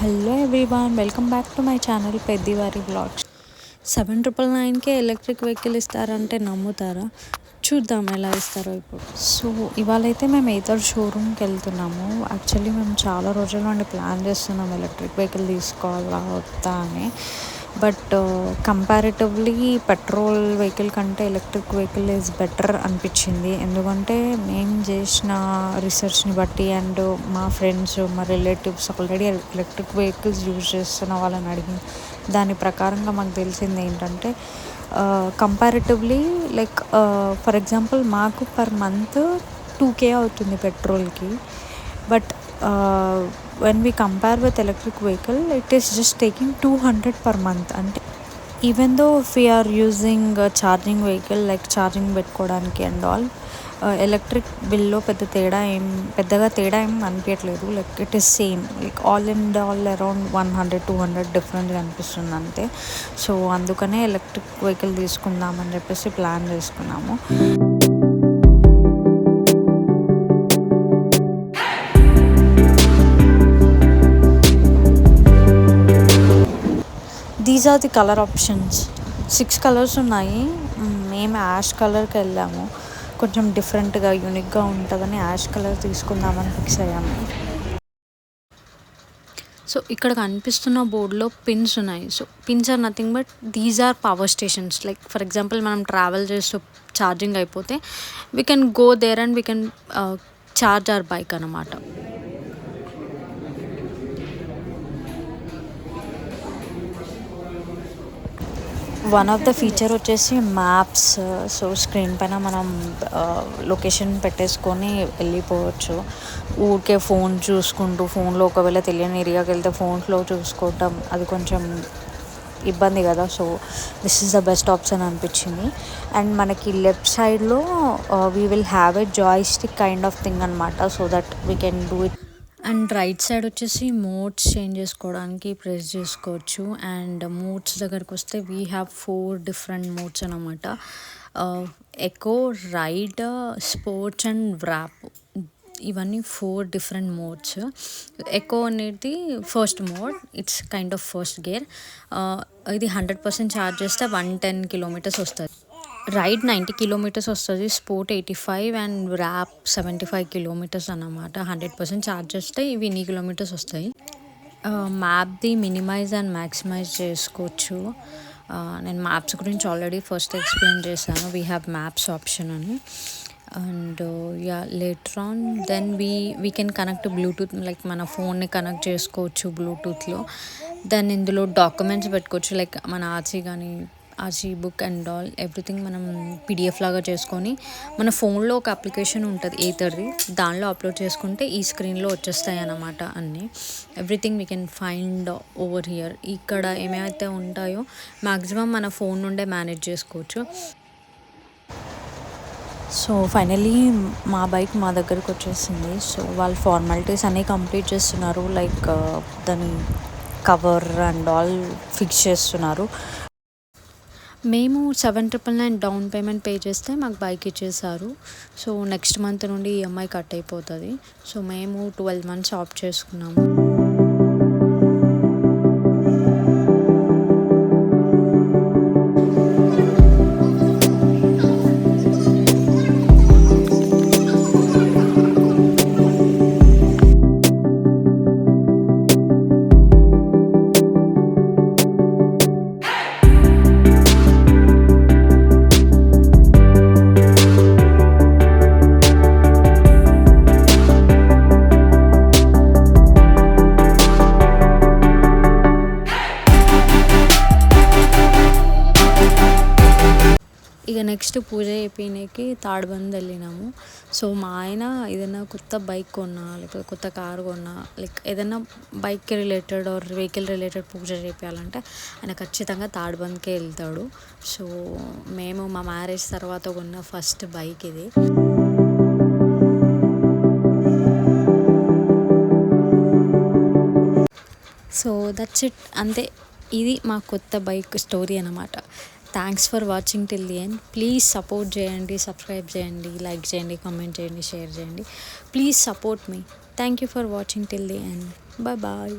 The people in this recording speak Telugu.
Hello everyone welcome back to my channel పెద్దివారి blogs seven triple నైన్కే electric vehicle ఇస్తారంటే నమ్ముతారా? చూద్దాం ఎలా ఇస్తారో ఇప్పుడు. సో ఇవాళైతే మేము ఏదర్ షోరూమ్కి వెళ్తున్నాము. యాక్చువల్లీ మేము చాలా రోజుల నుండి ప్లాన్ చేస్తున్నాం ఎలక్ట్రిక్ వెహికల్ తీసుకోవాలా వద్దా అని. బట్ కంపారిటివ్లీ పెట్రోల్ వెహికల్ కంటే ఎలక్ట్రిక్ వెహికల్ ఈజ్ బెటర్ అనిపించింది. ఎందుకంటే మేము చేసిన రీసెర్చ్ని బట్టి అండ్ మా ఫ్రెండ్స్ మా relatives already electric vehicles use చేస్తున్న వాళ్ళని అడిగి దాని ప్రకారంగా మాకు తెలిసింది ఏంటంటే కంపారిటివ్లీ లైక్ ఫర్ ఎగ్జాంపుల్ మాకు పర్ మంత్ టూ కే అవుతుంది పెట్రోల్కి but when we compare with electric vehicle it is just taking two hundred per month అంటే even though we're using charging vehicle like charging పెట్టుకోవడానికి అండ్ ఆల్ ఎలక్ట్రిక్ బిల్లో పెద్ద తేడా ఏం పెద్దగా తేడా ఏం అనిపించట్లేదు like it is same like all in all around one hundred two hundred డిఫరెంట్గా అనిపిస్తుంది అంతే. సో అందుకనే ఎలక్ట్రిక్ వెహికల్ తీసుకుందామని చెప్పేసి ప్లాన్ చేసుకున్నాము. These are the colour options six colours ఉన్నాయి. Mm, మేము యాష్ కలర్కి వెళ్ళాము. కొంచెం డిఫరెంట్గా యూనిక్గా ఉంటుందని యాష్ కలర్ తీసుకుందామని ఫిక్స్ అయ్యాము. సో ఇక్కడ కనిపిస్తున్న బోర్డులో పిన్స్ ఉన్నాయి. So pins are nothing but these are power stations like for example మనం ట్రావెల్ చేస్తూ ఛార్జింగ్ అయిపోతే we can go there and we can charge our bike అనమాట వన్ ఆఫ్ ద ఫీచర్ వచ్చేసి మ్యాప్స్ సో స్క్రీన్ పైన మనం లొకేషన్ పెట్టేసుకొని వెళ్ళిపోవచ్చు. ఊరికే ఫోన్ చూసుకుంటూ ఫోన్లో ఒకవేళ తెలియని ఏరియాకి వెళ్తే ఫోన్లో చూసుకోవటం అది కొంచెం ఇబ్బంది కదా. So this is the best option అనిపించింది. అండ్ మనకి లెఫ్ట్ సైడ్లో we will have a joystick kind of thing అనమాట so that we can do it and right side వచ్చేసి మోడ్స్ చేంజ్ చేసుకోవడానికి ప్రెస్ చేసుకోవచ్చు. అండ్ మోడ్స్ దగ్గరకు వస్తే we have four different modes అనమాట eco ride sports and wrap ఇవన్నీ ఫోర్ డిఫరెంట్ మోడ్స్ ఎకో అనేది first mode it's kind of first gear ఇది హండ్రెడ్ పర్సెంట్ ఛార్జ్ చేస్తే వన్ టెన్ కిలోమీటర్స్ వస్తుంది. రైడ్ నైంటీ కిలోమీటర్స్ వస్తుంది sport eighty five and wrap seventy five kilometres అన్నమాట. హండ్రెడ్ పర్సెంట్ ఛార్జ్ చేస్తే ఇవి ఇన్ని కిలోమీటర్స్ వస్తాయి? మ్యాప్ది మినిమైజ్ అండ్ మ్యాక్సిమైజ్ చేసుకోవచ్చు. నేను మ్యాప్స్ గురించి ఆల్రెడీ ఫస్ట్ ఎక్స్ప్లెయిన్ చేశాను. వీ హ్యావ్ మ్యాప్స్ ఆప్షన్ అని. And yeah later on then we we can connect bluetooth like మన ఫోన్ని కనెక్ట్ చేసుకోవచ్చు బ్లూటూత్లో దెన్ ఇందులో డాక్యుమెంట్స్ పెట్టుకోవచ్చు లైక్ మన ఆర్సీ కానీ RC book and all everything మనం పీడిఎఫ్ లాగా చేసుకొని మన ఫోన్లో ఒక అప్లికేషన్ ఉంటుంది ఏతర్ది దానిలో అప్లోడ్ చేసుకుంటే ఈ స్క్రీన్లో వచ్చేస్తాయి అన్నమాట అన్నీ. Everything we can find over here. ఇక్కడ ఏమైతే ఉంటాయో మ్యాక్సిమం మన ఫోన్ నుండే మేనేజ్ చేసుకోవచ్చు. సో ఫైనలీ మా బైక్ మా దగ్గరకు వచ్చేసింది. సో వాళ్ళు ఫార్మాలిటీస్ అన్నీ కంప్లీట్ చేస్తున్నారు. లైక్ దాని కవర్ అండ్ ఆల్ ఫిక్స్ చేస్తున్నారు. మేము seven triple nine down payment pay చేస్తే మాకు బైక్ ఇచ్చేసారు సో నెక్స్ట్ మంత్ నుండి ఈఎంఐ కట్ అయిపోతుంది. సో మేము ట్వెల్వ్ మంత్స్ ఆప్ చేసుకున్నాము. నెక్స్ట్ పూజ అయిపోయినాకి తాడుబంద్ వెళ్ళినాము సో మా ఆయన ఏదైనా కొత్త బైక్ కొన్నా లేకపోతే కొత్త కారు కొన్నా లైక్ ఏదైనా బైక్కి రిలేటెడ్ ఆర్ వెహికల్ రిలేటెడ్ పూజ చేయాలంటే ఆయన ఖచ్చితంగా తాడుబంద్కే వెళ్తాడు. సో మేము మా మ్యారేజ్ తర్వాత కొన్న ఫస్ట్ బైక్ ఇది. So that's it. అంతే ఇది మా కొత్త బైక్ స్టోరీ అనమాట thanks for watching till the end please support చేయండి సబ్స్క్రైబ్ చేయండి లైక్ చేయండి కామెంట్ చేయండి షేర్ చేయండి please support me thank you for watching till the end bye bye